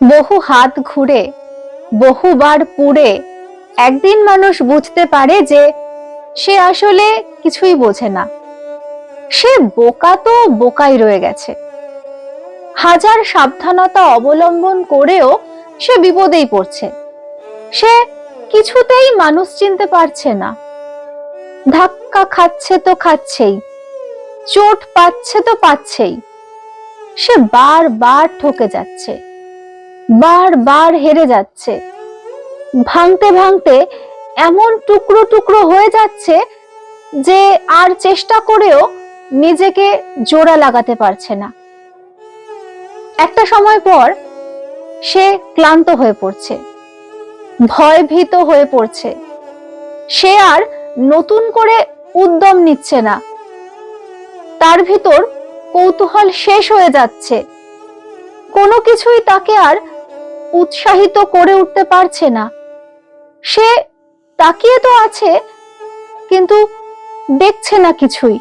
বহু হাত ঘুরে, বহুবার পুড়ে, একদিন মানুষ বুঝতে পারে যে সে আসলে কিছুই বোঝে না। সে বোকা তো বোকাই রয়ে গেছে। হাজার সাবধানতা অবলম্বন করেও সে বিপদেই পড়ছে। সে কিছুতেই মানুষ চিনতে পারছে না। ধাক্কা খাচ্ছে তো খাচ্ছেই, চোট পাচ্ছে তো পাচ্ছেই। সে বারবার ঠকে যাচ্ছে। বারবার হেরে যাচ্ছে। ভাঙতে ভাঙতে এমন টুকরো টুকরো হয়ে যাচ্ছে যে আর চেষ্টা করেও নিজেকে জোড়া লাগাতে পারছে না। একটা সময় পর সে ক্লান্ত হয়ে পড়ছে, ভয়ভীত হয়ে পড়ছে। সে আর নতুন করে উদ্যম নিচ্ছে না। তার ভিতর কৌতূহল শেষ হয়ে যাচ্ছে। কোনো কিছুই তাকে আর উৎসাহিত করে উঠতে পারছে না। সে তাকিয়ে তো আছে কিন্তু দেখছে না কিছুই।